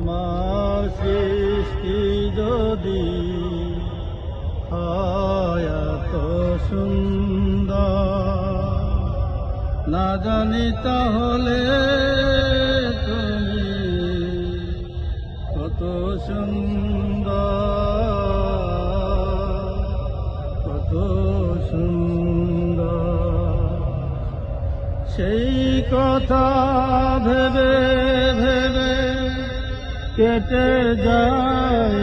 তোমার সৃষ্টি যদি হয় এত সুন্দর। না জানি তাহলে তুমি কত সুন্দর কত সুন্দর। সেই কথা ভেবে কেটে যায়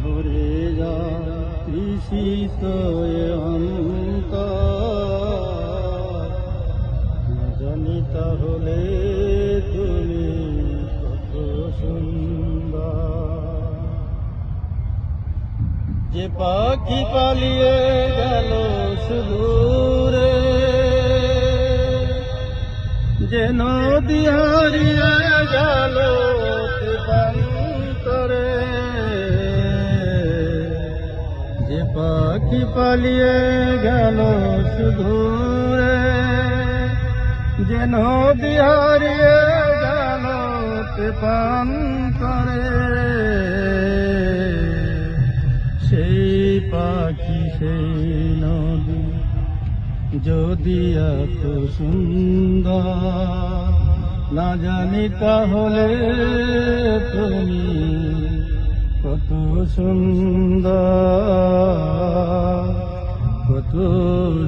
ভরে যায় তৃষিত না জানি তাহলে তুমি কত সুন্দর। যে পাখি পালিয়ে গেল সুদূরে যে নদী হারিয়ে গেল প্রান্তরে যে পাখি পালিয়ে গেল শুধু যে নদী হারিয়ে গেল প্রান্তরে যদি এত সুন্দর না জানি তাহলে তুমি কত সুন্দর কত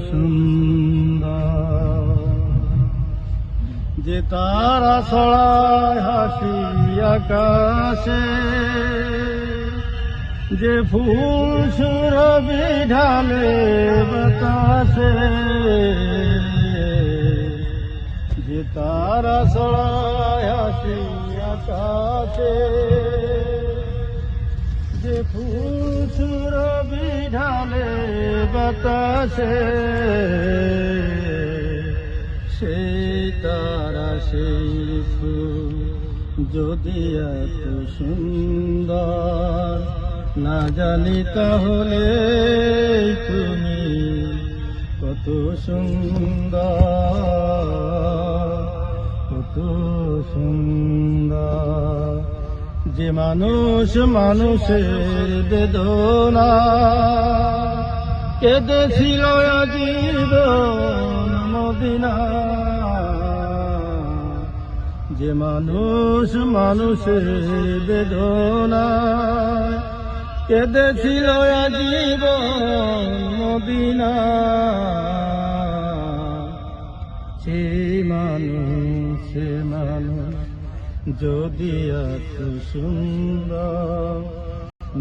সুন্দর। যে তারা ছড়ায় হাসি আকাশে যে ফুল সুরভি ঢালে বাতাসে, যে তারা ছড়ায় হাসি আকাশে, যে ফুল সুরভি ঢালে বাতাসে সেই তারা সেই ফুল যদি এত সুন্দর না জানি তাহলে তুমি কত সুন্দর কত সুন্দর। যে মানুষ মানুষের বেদনা কেঁদেছিল জীবন মদিনা। যে মানুষ মানুষের বেদনা কেঁদেছিল জীবন মদিনা। সে মানুষ সে মানুষ যদি এত সুন্দর,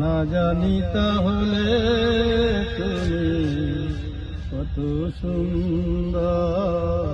না জানি তাহলে তুমি কত সুন্দর।